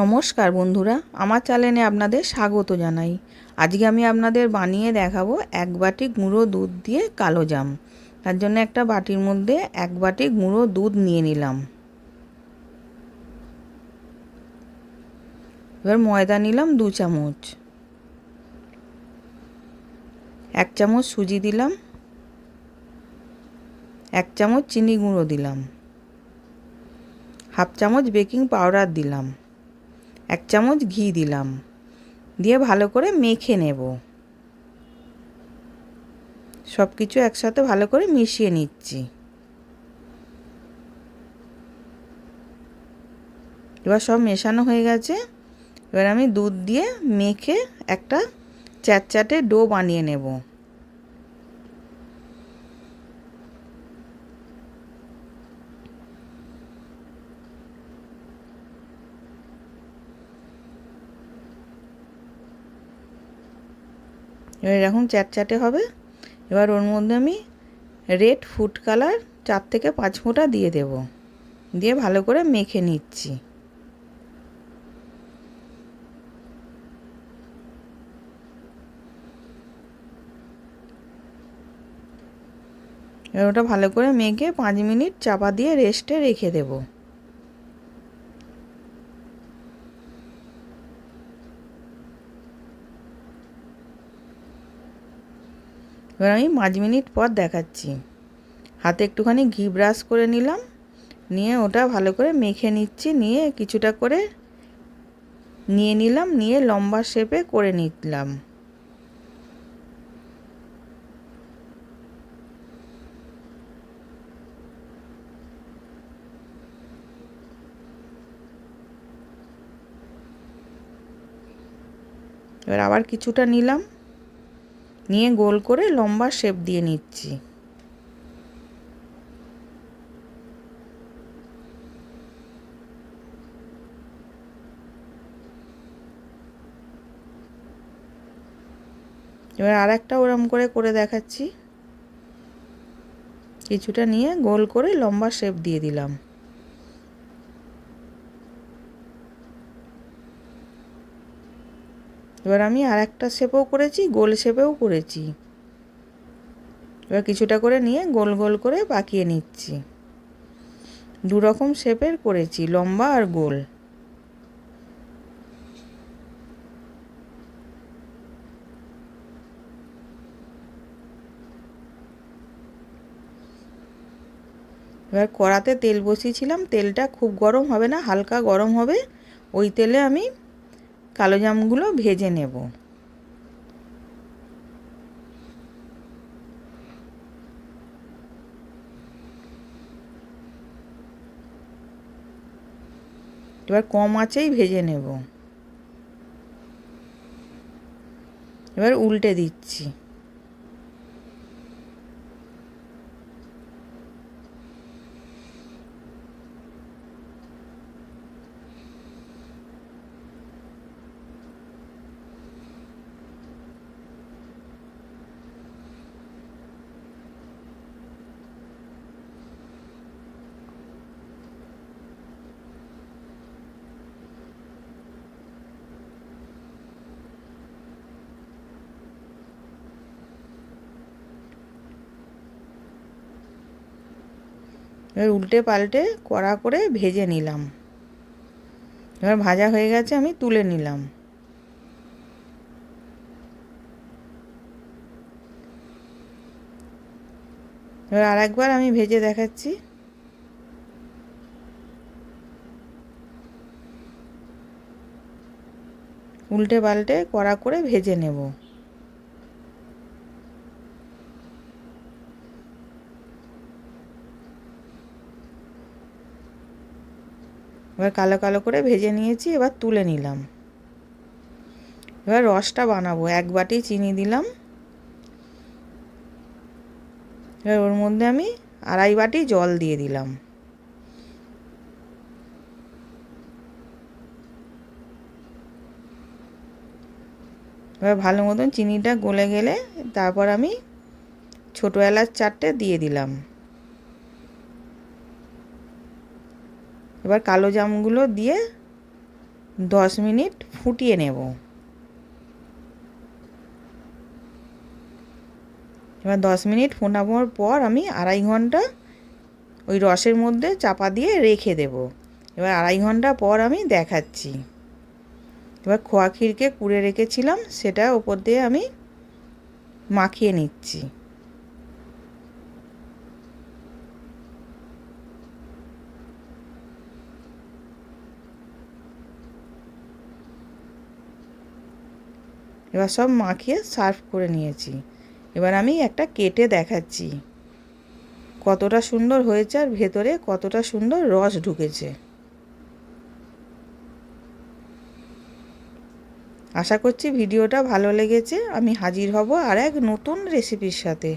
নমস্কার বন্ধুরা, আমার চ্যানেলে আপনাদের স্বাগত জানাই। আজকে আমি আপনাদের বানিয়ে দেখাবো এক বাটি গুঁড়ো দুধ দিয়ে কালো জাম। তার জন্য একটা বাটির মধ্যে এক বাটি গুঁড়ো দুধ নিয়ে নিলাম। এবার ময়দা নিলাম দু চামচ। এক চামচ সুজি দিলাম। এক চামচ চিনি গুঁড়ো দিলাম। হাফ চামচ বেকিং পাউডার দিলাম। এক চামচ ঘি দিলাম। দিয়ে ভালো করে মেখে নেব। সব কিছু একসাথে ভালো করে মিশিয়ে নিচ্ছি। এবার সব মেশানো হয়ে গেছে। এবার আমি দুধ দিয়ে মেখে একটা চ্যাটচ্যাটে ডো বানিয়ে নেব এবার এরকম চ্যাটচ্যাটে হবে। এবার ওর মধ্যে আমি রেড ফুড কালার চার থেকে পাঁচ ফোঁটা দিয়ে দেব। দিয়ে ভালো করে মেখে নিচ্ছি। এবার ওটা ভালো করে মেখে পাঁচ মিনিট চাপা দিয়ে রেস্টে রেখে দেবো। এবার আমি পাঁচ মিনিট পর দেখাচ্ছি। হাতে একটুখানি ঘি ব্রাশ করে নিলাম। নিয়ে ওটা ভালো করে মেখে নিচ্ছি। নিয়ে কিছুটা করে নিয়ে নিলাম। নিয়ে লম্বা শেপে করে নিলাম। এবার আবার কিছুটা নিলাম। নিয়ে গোল করে লম্বা শেপ দিয়ে নিচ্ছি। এবার আর একটা ওরম করে করে দেখাচ্ছি। কিছুটা নিয়ে গোল করে লম্বা শেপ দিয়ে দিলাম। এবার আমি আর একটা শেপও করেছি, গোল শেপেও করেছি। এবার কিছুটা করে নিয়ে গোল গোল করে পাকিয়ে নিচ্ছি। দু রকম শেপের করেছি, লম্বা আর গোল। এবার কড়াতে তেল বসিয়েছিলাম, তেলটা খুব গরম হবে না, হালকা গরম হবে। ওই তেলে আমি কালো জামগুলো ভেজে নেব। এবার কম আঁচেই ভেজে নেব। এবার উল্টে দিচ্ছি। এবার উল্টে পাল্টে কড়া করে ভেজে নিলাম। এবার ভাজা হয়ে গেছে আমি তুলে নিলাম। এবার আরেকবার আমি ভেজে দেখাচ্ছি। উল্টে পাল্টে কড়া করে ভেজে নেব। এবার কালো কালো করে ভেজে নিয়েছি, এবার তুলে নিলাম। এবার রসটা বানাবো, এক বাটি চিনি দিলাম। এবার ওর মধ্যে আমি আড়াই বাটি জল দিয়ে দিলাম। এবার ভালো মতন চিনিটা গলে গেলে তারপর আমি ছোটো এলাচ চারটে দিয়ে দিলাম। এবার কালো জামগুলো দিয়ে দশ মিনিট ফুটিয়ে নেব। এবার দশ মিনিট ফোটানোর পর আমি আড়াই ঘণ্টা ওই রসের মধ্যে চাপা দিয়ে রেখে দেব। এবার আড়াই ঘণ্টা পর আমি দেখাচ্ছি। এবার খোয়া ক্ষীরকে কুড়ে রেখেছিলাম, সেটা ওপর দিয়ে আমি মাখিয়ে নিচ্ছি। এবার সব মাখিয়ে সার্ভ করে নিয়েছি। এবার আমি একটা কেটে দেখাচ্ছি। কতটা সুন্দর হয়েছে আর ভেতরে কতটা সুন্দর রস ঢুকেছে। আশা করছি ভিডিওটা ভালো লেগেছে। আমি হাজির হব আর এক নতুন রেসিপির সাথে।